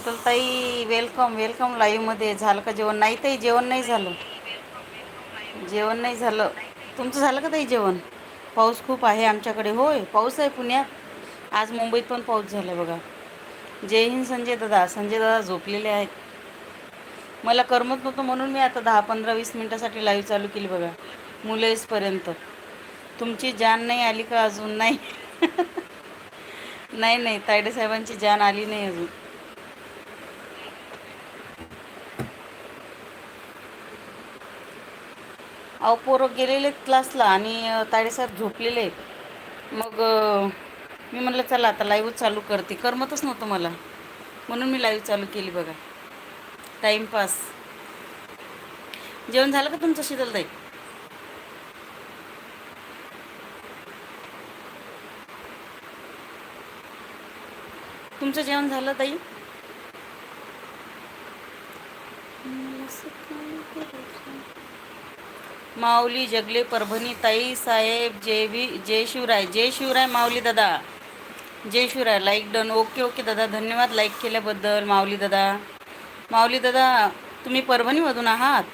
Sheetaltai welcome welcome लाईव्हमध्ये झालं का जेवण? नाही ताई जेवण नाही झालं. जेवण नाही झालं. तुमचं झालं का ताई जेवण? पाऊस खूप आहे आमच्याकडे. होय पाऊस आहे पुण्यात आज मुंबईत पण पाऊस झाला बघा. जय हिंद संजय दादा. संजय दादा झोपलेले आहेत. मला करमत नव्हतं म्हणून मी आता दहा पंधरा वीस मिनटासाठी लाईव्ह चालू केली बघा. मुलं येईपर्यंत तुमची जान नाही आली का अजून? नाही. नाही नाही. तायडे साहेबांची जान आली नाही अजून. अहो पोरं गेलेले क्लासला आणि ताडेसाहेब झोपलेले आहेत. मग मी म्हटलं चला आता लाईव्ह चालू करते. करमतच नव्हतं मला. म्हणून मी लाईव्ह चालू केली बघा. टाईमपास जेवण झालं का तुमचं शीतलताई? तुमचं जेवण झालं ताई? माऊली जगले परभणी ताई साहेब जय वी जय शिवराय जय शिवराय माऊली दादा. जय Shivray like done okay okay दादा. धन्यवाद लाईक केल्याबद्दल माऊली दादा. माऊली दादा तुम्ही परभणीमधून आहात?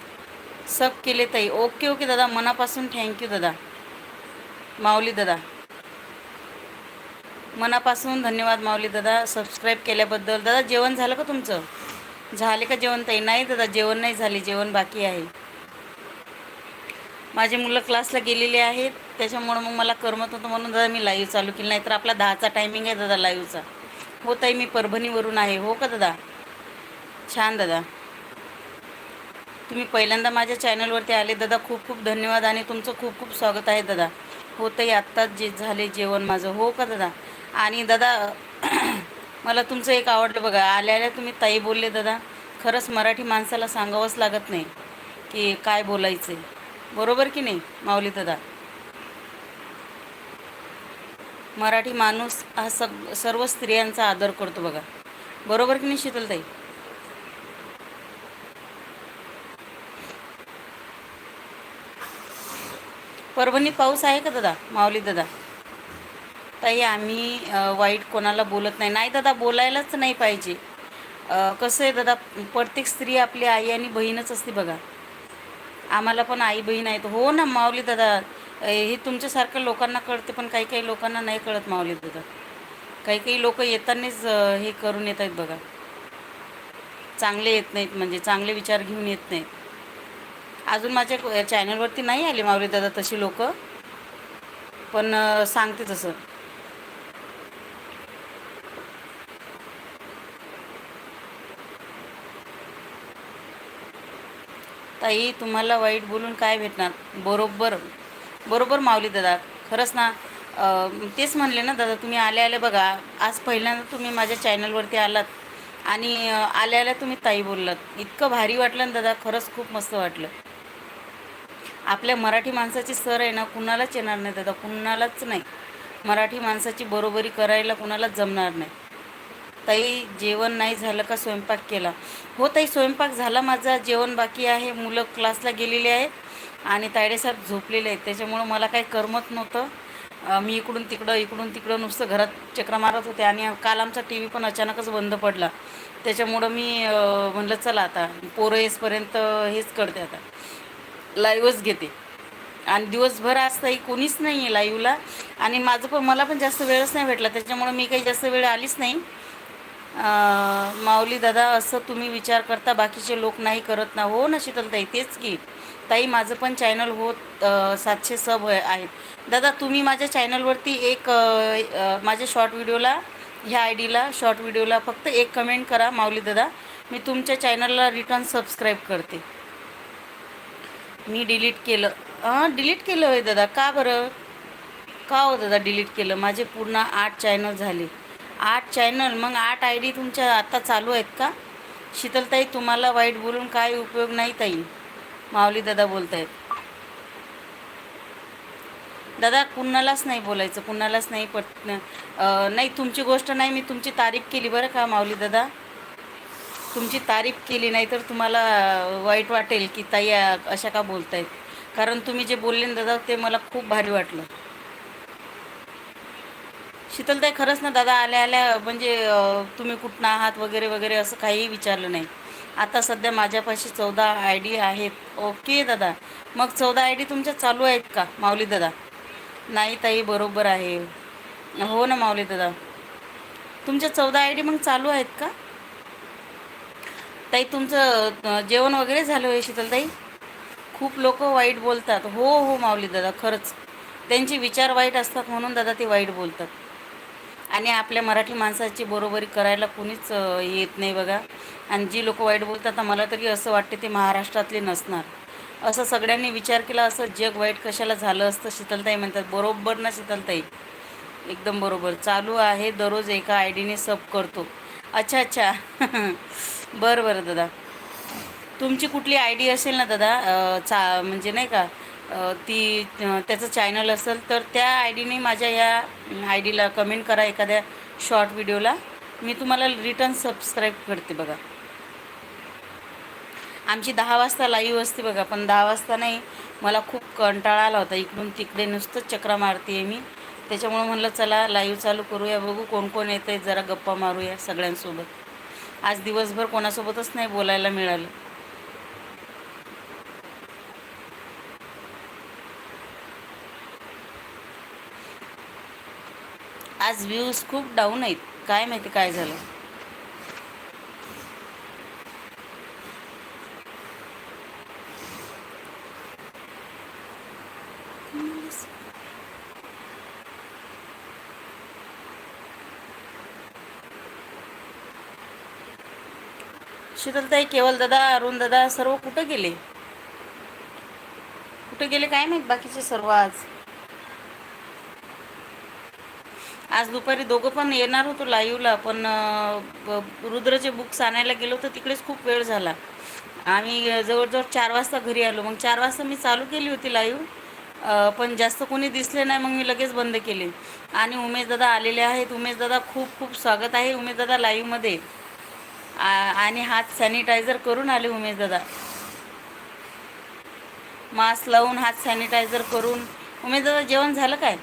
सब केले ताई. ओके ओके दादा. मनापासून थँक्यू दादा. माऊली दादा. मनापासून धन्यवाद माऊली दादा. सबस्क्राईब केल्याबद्दल. दादा जेवण झालं का तुमचं? झाले का जेवण ताई? नाही दादा. जेवण नाही झाले. जेवण बाकी आहे. माझे मुलं क्लासला गेलेले आहेत. त्याच्यामुळं मग मला करमत होतं. म्हणून दादा मी लाईव्ह चालू केली. नाही तर आपला दहाचा टायमिंग आहे दादा लाईव्हचा हो ताई मी परभणीवरून आहे. हो का दादा? छान दादा. तुम्ही पहिल्यांदा माझ्या चॅनलवरती आले. दादा खूप खूप धन्यवाद आणि तुमचं खूप खूप स्वागत आहे दादा. हो ताई आत्ताच जे झाले जेवण माझं. हो का दादा? आणि दादा मला तुमचं एक आवडलं बघा. आल्या आल्या तुम्ही ताई बोलले दादा. खरंच मराठी माणसाला सांगावंच लागत नाही की काय बोलायचं आहे बरोबर की नाही माऊली दादा? मराठी माणूस हा सग सर्व स्त्रियांचा आदर करतो बघा. बरोबर की नाही शीतलताई? परभणीत पाऊस आहे का दादा माऊली दादा? ताई आम्ही वाईट कोणाला बोलत नाही. नाही दादा बोलायलाच नाही पाहिजे. कसं आहे दादा प्रत्येक स्त्री आपली आई आणि बहीणच असते बघा. आम्हाला पण आई बहीण आहेत. हो ना माऊली दादा. हे तुमच्यासारख्या लोकांना कळते पण काही काही लोकांना नाही कळत माऊली दादा. काही काही लोक येतानाच हे करून येत आहेत बघा. चांगले येत नाहीत म्हणजे चांगले विचार घेऊन येत नाहीत. अजून माझ्या चॅनलवरती नाही आले माऊली दादा तशी लोक. पण सांगते तसं. ताई तुम्हाला वाईट बोलून काय भेटणार? बरोबर बरोबर माऊली दादा. खरंच ना तेच म्हणले ना दादा तुम्ही आले आले बघा. आज पहिल्यांदा तुम्ही माझ्या चॅनलवरती आलात. आणि आल्या आल्या तुम्ही ताई बोललात. इतकं भारी वाटलं ना दादा खरंच खूप मस्त वाटलं. आपल्या मराठी माणसाची सर आहे ना कुणालाच येणार नाही दादा कुणालाच नाही. मराठी माणसाची बरोबरी करायला कुणालाच जमणार नाही. ताई जेवण नाही झालं का स्वयंपाक केला? हो ताई स्वयंपाक झाला. माझा जेवण बाकी आहे. मुलं क्लासला गेलेली आहेत आणि तायडेसाहेब झोपलेले आहेत. त्याच्यामुळं मला काही करमत नव्हतं. मी इकडून तिकडं इकडून तिकडं नुसतं घरात चक्र मारत होते आणि काल आमचा टी व्ही पण अचानकच बंद पडला. त्याच्यामुळं मी म्हणलं चला आता पोरं येसपर्यंत हेच करते आता. लाईव्हच घेते. आणि दिवसभर आज ताई कोणीच नाही आहे लाईव्हला. आणि माझं पण मला पण जास्त वेळच नाही भेटला. त्याच्यामुळं मी काही जास्त वेळ आलीच नाही. माऊली दादा असं तुम्ही विचार करता बाकीचे लोक नाही करत ना. हो ना शीतलताई तेच की. ताई माझं पण चॅनल होत सातशे सब आहे- आहेत दादा तुम्ही माझ्या चॅनलवरती एक माझ्या शॉर्ट व्हिडिओला ह्या आय डीला शॉर्ट व्हिडिओला फक्त एक कमेंट करा माऊली दादा. मी तुमच्या चॅनलला रिटर्न सबस्क्राईब करते. मी डिलीट केलं. हां डिलीट केलं होय दादा. का बरं? का हो दादा डिलीट केलं? माझे पूर्ण आठ चॅनल झाले. आठ चॅनल मग आठ आय डी तुमच्या आता चालू आहेत का? शीतलताई तुम्हाला वाईट बोलून काय उपयोग नाही ताई. माऊली दादा बोलत आहेत दादा कुणालाच नाही बोलायचं कुणालाच नाही पट नाही तुमची गोष्ट नाही मी तुमची तारीफ केली बरं का माऊली दादा? तुमची तारीफ केली नाही तर तुम्हाला वाईट वाटेल की ताई अशा का बोलतायत? कारण तुम्ही जे बोलले ना दादा ते मला खूप भारी वाटलं. शीतलताई खरंच ना दादा आल्या आल्या म्हणजे तुम्ही कुठनं आहात वगैरे वगैरे असं काहीही विचारलं नाही. आता सध्या माझ्यापाशी चौदा आय डी आहेत. ओके दादा. मग चौदा आय डी तुमच्या चालू आहेत का माऊली दादा? नाही ताई बरोबर आहे. हो ना माऊली दादा. तुमच्या चौदा आय डी मग चालू आहेत का? ताई तुमचं जेवण वगैरे झालं आहे शीतलताई? खूप लोक वाईट बोलतात. हो हो माऊली दादा खरंच. त्यांचे विचार वाईट असतात म्हणून दादा ते वाईट बोलतात. आणि आपल्या मराठी माणसाची बरोबरी करायला कोणीच येत नाही बघा. आणि जी लोक वाईट बोलतात मला तरी असं वाटते ते महाराष्ट्रातले नसणार. असं सगळ्यांनी विचार केला असं जग वाईट कशाला झालं असतं शीतलताई म्हणतात बरोबर ना शीतलताई? एकदम बरोबर. चालू आहे दररोज एका आय डीने सब करतो. अच्छा अच्छा. बरं बरं दादा. तुमची कुठली आय डी असेल ना दादा? चा म्हणजे नाही का? ती त्याचं चॅनल असेल तर त्या आय डीने माझ्या या आय डीला कमेंट करा एखाद्या शॉर्ट व्हिडिओला मी तुम्हाला रिटर्न सबस्क्राईब करते बघा. आमची दहा वाजता लाईव्ह असते बघा पण दहा वाजता नाही. मला खूप कंटाळा आला होता. इकडून तिकडे नुसतंच चक्रा मारते आहे मी. त्याच्यामुळं म्हणलं चला लाईव्ह चालू करूया बघू कोण कोण येतं आहे जरा गप्पा मारूया सगळ्यांसोबत. आज दिवसभर कोणासोबतच नाही बोलायला मिळालं. आज व्ह्यूज खूप डाऊन आहेत. काय माहिती काय झालं? शीतलताई केवल दादा अरुण दादा सर्व कुठं गेले? कुठे गेले काय माहीत बाकीचे सर्व आज? आज दुपारी दोघं पण येणार होतो लाईव्हला पण ब- रुद्रचे बुक्स आणायला गेलो तर तिकडेच खूप वेळ झाला. आम्ही जवळजवळ चार वाजता घरी आलो. मग चार वाजता मी चालू केली होती लाईव्ह पण जास्त कोणी दिसले नाही मग मी लगेच बंद केले. आणि उमेशदादा आलेले आहेत. उमेश दादा खूप खूप स्वागत आहे. उमेशदादा लाईवमध्ये लाईव्हमध्ये. आ- आणि हात सॅनिटायझर करून आले उमेशदादा मास्क लावून हात सॅनिटायझर करून. उमेशदादा जेवण झालं काय?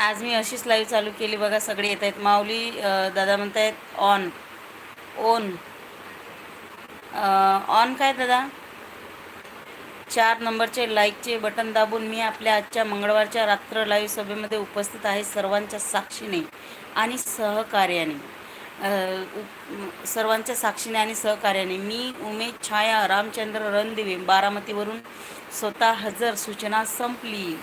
आज मी अशीच लाईव्ह चालू केली. बघा सगळे येत आहेत. माऊली दादा म्हणत आहेत ऑन ओन ऑन काय दादा? चार नंबरचे लाईकचे बटन दाबून मी आपल्या आजच्या मंगळवारच्या रात्र लाईव्ह सभेमध्ये उपस्थित आहे सर्वांच्या साक्षीने आणि सहकार्याने. उप- सर्वांच्या साक्षीने आणि सहकार्याने. मी उमेश छाया रामचंद्र रणदिवे बारामतीवरून स्वतः हजर. सूचना संपली.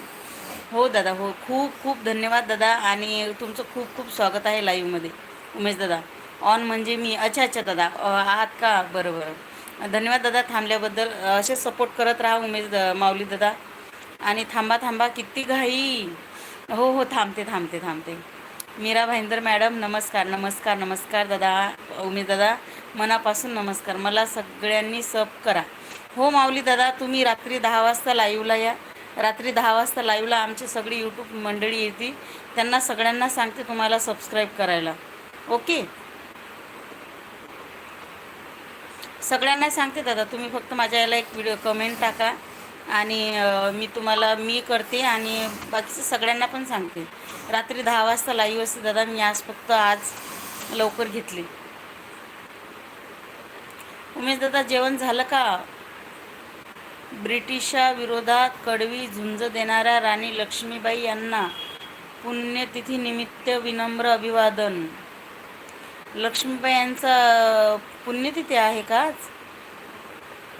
हो दादा हो. खूप खूप धन्यवाद दादा आणि तुमचं खूप खूप स्वागत आहे लाईव्हमध्ये उमेश दादा ऑन म्हणजे मी. अच्छा अच्छा दादा आहात का? बरं बरं. धन्यवाद दादा थांबल्याबद्दल. असे सपोर्ट करत राहा उमेश द- माऊली दादा. आणि थांबा थांबा किती घाई. हो हो थांबते थांबते थांबते. मीरा भाईंदर मॅडम नमस्कार नमस्कार नमस्कार दादा उमेश दादा. मनापासून नमस्कार. मला सगळ्यांनी सब करा. हो माऊली दादा तुम्ही रात्री दहा वाजता लाईव्हला या. रात्री दहा वाजता लाईव्हला आमची सगळी यूट्यूब मंडळी येते. त्यांना सगळ्यांना सांगते तुम्हाला सबस्क्राईब करायला. ओके सगळ्यांना सांगते दादा तुम्ही फक्त माझ्या याला एक व्हिडिओ कमेंट टाका आणि मी तुम्हाला मी करते आणि बाकीचं सगळ्यांना पण सांगते. रात्री दहा वाजता लाईव्ह असते दादा मी आज फक्त आज लवकर घेतली. उमेश दादा जेवण झालं का? ब्रिटिशाविरोधात कडवी झुंज देणाऱ्या राणी लक्ष्मीबाई यांना पुण्यतिथीनिमित्त विनम्र अभिवादन. लक्ष्मीबाई यांचा पुण्यतिथी आहे का आज?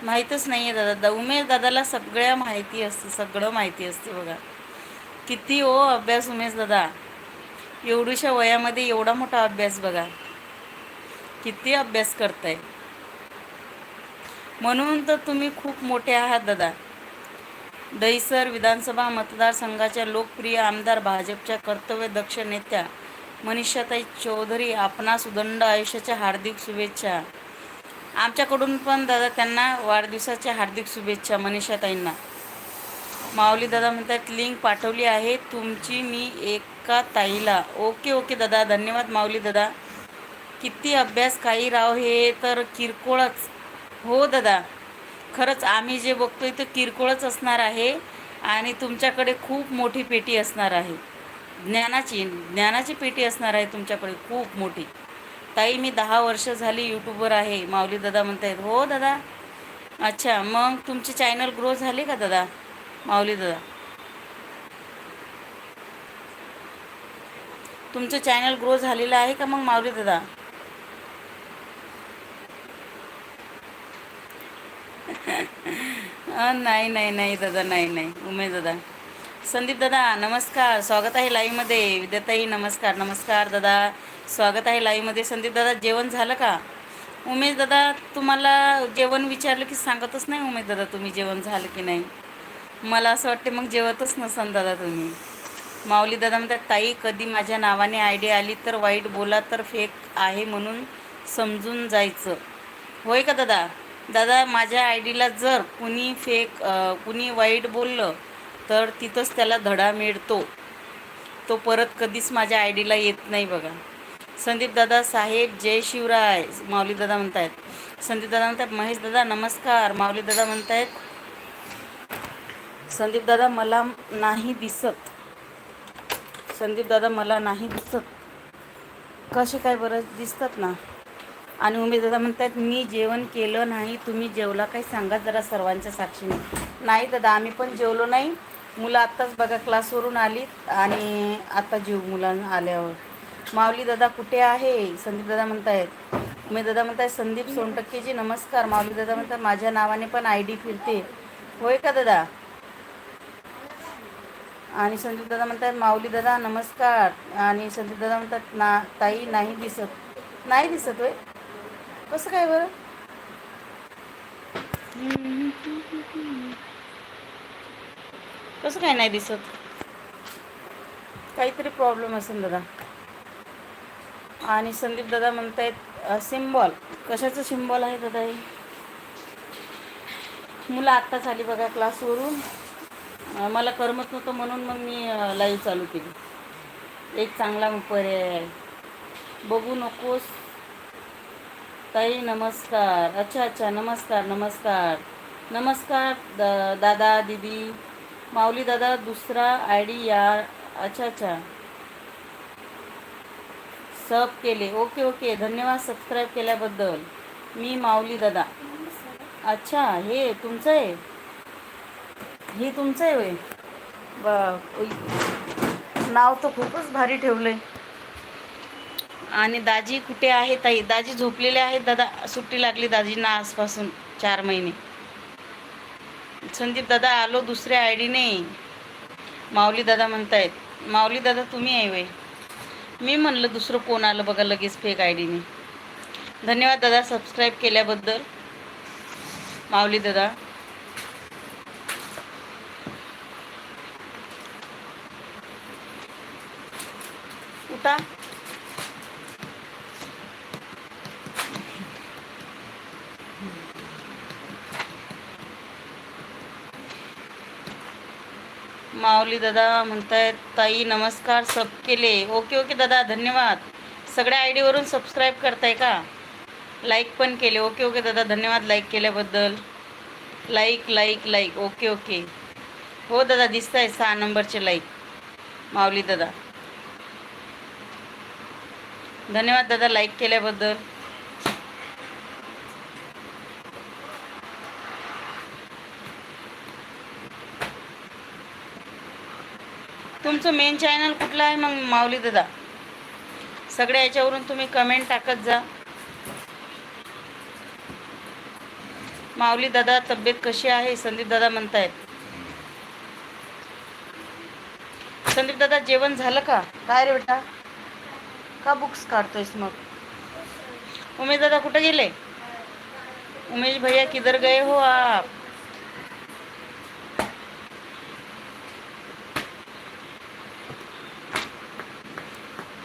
माहीतच नाही आहे दादा. दा उमेश दादाला सगळ्या माहिती असते सगळं माहिती असते बघा. किती ओ अभ्यास उमेश दादा. एवढ्याशा वयामध्ये एवढा मोठा अभ्यास बघा. किती अभ्यास करताय. म्हणून तर तुम्ही खूप मोठे आहात दादा. दहिसर विधानसभा मतदारसंघाच्या लोकप्रिय आमदार भाजपच्या कर्तव्य दक्ष नेत्या मनीषाताई चौधरी आपणास उदंड आयुष्याच्या हार्दिक शुभेच्छा. आमच्याकडून पण दादा त्यांना वाढदिवसाच्या हार्दिक शुभेच्छा मनीषाताईंना. माऊली दादा म्हणतात लिंक पाठवली आहे तुमची मी एका ताईला. ओके ओके दादा. धन्यवाद माऊली दादा. किती अभ्यास काही राव हे तर किरकोळच. हो दादा. खरंच आम्ही जे बघतोय ते किरकोळच असणार आहे आणि तुमच्याकडे खूप मोठी पेटी असणार आहे. ज्ञानाची ज्ञानाची पेटी असणार आहे तुमच्याकडे खूप मोठी. ताई मी दहा वर्ष झाली यूट्यूबवर आहे. माऊली दादा म्हणतायत हो दादा. अच्छा मग तुमचे चॅनल ग्रो झाले का दादा? माऊली दादा. तुमचं चॅनल ग्रो झालेलं आहे का मग माऊली दादा? नाही नाही नाही दादा नाही नाही. उमेश दादा. संदीप दादा नमस्कार. स्वागत आहे लाईव्हमध्ये. विद्याताई नमस्कार नमस्कार दादा. स्वागत आहे लाईव्हमध्ये. संदीप दादा जेवण झालं का? उमेश दादा तुम्हाला जेवण विचारलं की सांगतच नाही उमेश दादा तुम्ही जेवण झालं की नाही. मला असं वाटते मग जेवतच नसन दादा तुम्ही. माऊली दादा म्हणतात ताई कधी माझ्या नावाने आयडी आली तर वाईट बोला तर फेक आहे म्हणून समजून जायचं. होय का दादा? दादा माझ्या आय डीला जर कुणी फेक कुणी वाईट बोललं तर तिथंच त्याला धडा मिळतो. तो परत कधीच माझ्या आय डीला येत नाही बघा. संदीप दादा साहेब जय शिवराय माऊली दादा म्हणतायत. संदीप दादा म्हणतात महेश दादा नमस्कार. माऊली दादा म्हणतायत संदीप दादा मला नाही दिसत. संदीप दादा मला नाही दिसत. कसे काय बरं? दिसतात ना. आणि उमेश दादा म्हणतात मी जेवण केलं नाही तुम्ही जेवला काही सांगा जरा सर्वांच्या साक्षीने. नाही दादा आम्ही पण जेवलो नाही. मुलं आत्ताच बघा क्लासवरून आली आणि आत्ता जीव मुलांना आल्यावर. माऊली दादा कुठे आहे? संदीप दादा म्हणतायत. उमेश दादा म्हणताय संदीप सोनटक्केजी नमस्कार. माऊली दादा म्हणतात माझ्या नावाने पण आय डी फिरते. होय का दादा? आणि संदीप दादा म्हणतात माऊली दादा नमस्कार. आणि संदीप दादा म्हणतात ना ताई नाही दिसत. नाही दिसत होय? कसं काय बरं? कसं काय नाही दिसत? काहीतरी प्रॉब्लेम असेल दादा. आणि संदीप दादा म्हणतायत सिम्बॉल कशाचं सिम्बॉल आहे दादा हे? मुलं आत्ताच आली बघा क्लासवरून मला करमत नव्हतं म्हणून मग मी लाईव्ह चालू केली. एक चांगला पर्याय आहे. बघू नकोस. ताई नमस्कार. अच्छा अच्छा नमस्कार नमस्कार. नमस्कार द दादा दीदी. माऊली दादा दुसरा आय डी या. अच्छा अच्छा. सब केले. Okay okay. धन्यवाद सबस्क्राईब केल्याबद्दल. मी माऊली दादा. अच्छा हे तुमचं आहे? हे तुमचं आहे होय? बा नाव तर खूपच भारी ठेवलं आहे आणि दाजी कुठे आहे? ताई दाजी झोपलेले आहेत. दादा सुट्टी लागली दाजींना आजपासून चार महिने. संदीप दादा आलो दुसऱ्या आय डीने. माऊली दादा म्हणतायत माऊली दादा तुम्ही आहे वय मी म्हणलं दुसरं कोण आलं बघा लगेच फेक आय डीने. धन्यवाद दादा सबस्क्राईब केल्याबद्दल. माऊली दादा माऊली दादा म्हणतायत ताई नमस्कार सब केले ओके ओके दादा धन्यवाद. सगळ्या आय डीवरून सबस्क्राईब करताय का? लाईक पण केले. ओके ओके दादा धन्यवाद लाईक केल्याबद्दल. Like like like okay okay. हो दादा दिसत आहे सहा नंबरचे लाईक माऊली दादा. धन्यवाद दादा लाईक केल्याबद्दल. तुमचं मेन चॅनल कुठलं आहे? मग माऊली दादा. सगळ्या याच्यावरून तुम्ही कमेंट टाकत जा. माऊली दादा तब्येत कशी आहे? संदीप दादा म्हणतायत. संदीप दादा जेवण झालं का? काय रे बेटा? का बुक्स काढतोयस मग? उमेश दादा कुठं गेले? उमेश भैया किधर गए हो आप?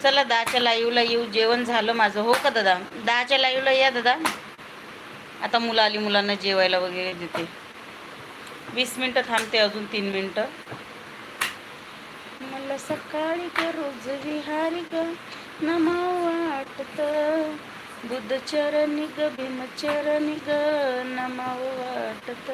चला दहाच्या लाईव्हला येऊ जेवण झालं माझं. हो का दादा? दहाच्या लाईव्हला या दादा. आता मुलं आली मुलांना जेवायला वगैरे देते. वीस मिनटं थांबते अजून तीन मिनटं. मला सकाळी का रोज विहारी ग नमा वाटत. बुद्ध चरणी ग भीम चरणी ग नमा वाटत.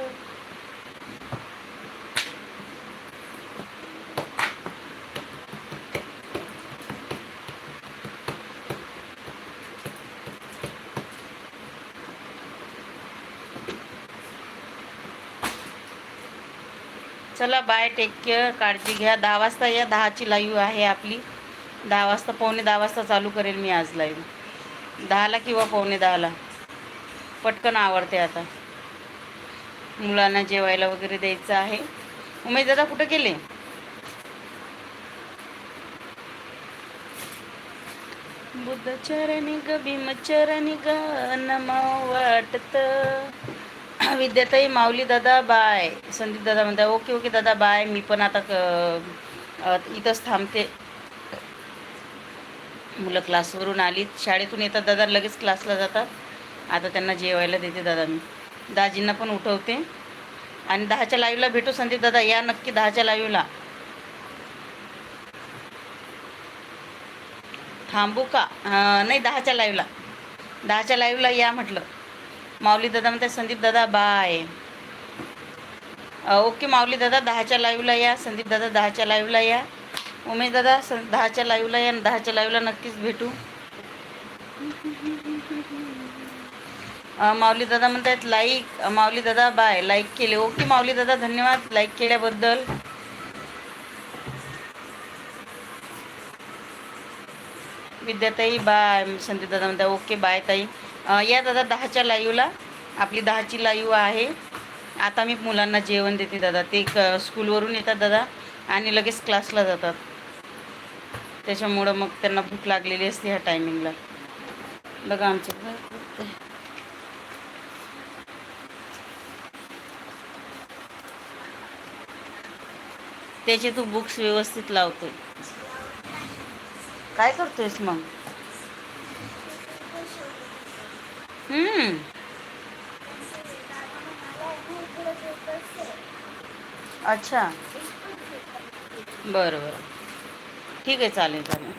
चला बाय टेक केअर काळजी घ्या. दहा वाजता या दहाची लाईव्ह आहे आपली. दहा वाजता पावणे दहा वाजता चालू करेल मी आज लाईव्ह दहाला किंवा पावणे दहाला. पटकन आवडते आता. मुलांना जेवायला वगैरे द्यायचं आहे. उमेश दादा कुठं गेले? बुद्ध चरणी ग भीम चरणी ग नमा वाटत. विद्याताई माऊली दादा बाय. संदीप दादा म्हणता ओके ओके दादा बाय. मी पण आता क- इथंच थांबते. मुलं क्लासवरून आली शाळेतून येतात दादा लगेच क्लासला जातात. आता त्यांना जेवायला देते दादा मी. दाजींना पण उठवते. आणि दहाच्या लाईव्हला भेटू संदीप दादा. या नक्की दहाच्या लाईव्हला थांबू का? नाही दहाच्या लाईव्हला दहाच्या लाईव्हला या म्हटलं. माऊली दादा म्हणते संदीप दादा बाय ओके माऊली दादा दहाच्या लाईव्हला या. संदीप दादा दहाच्या लाईव्हला या. उमेश दादा सं दहाच्या लाईव्हला या दहाच्या लाईव्हला नक्कीच भेटू. माऊली दादा म्हणतात लाईक माऊली दादा बाय लाईक केले. ओके माऊली दादा धन्यवाद. लाईक केल्याबद्दल. विद्याताई बाय संदीप दादा म्हणतात ओके बाय ताई. या दादा दहाच्या लाईव्हला आपली दहाची लाईव्ह आहे. आता मी मुलांना जेवण देते दादा. ते क स्कूलवरून येतात दादा आणि लगेच क्लासला जातात. त्याच्यामुळं मग त्यांना भूक लागलेली असते ह्या टायमिंगला. बघा आमचं. त्याचे तू बुक्स व्यवस्थित लावतोय. काय करतोयस मग? अच्छा. बरं बरं. ठीक आहे चालेल चालेल.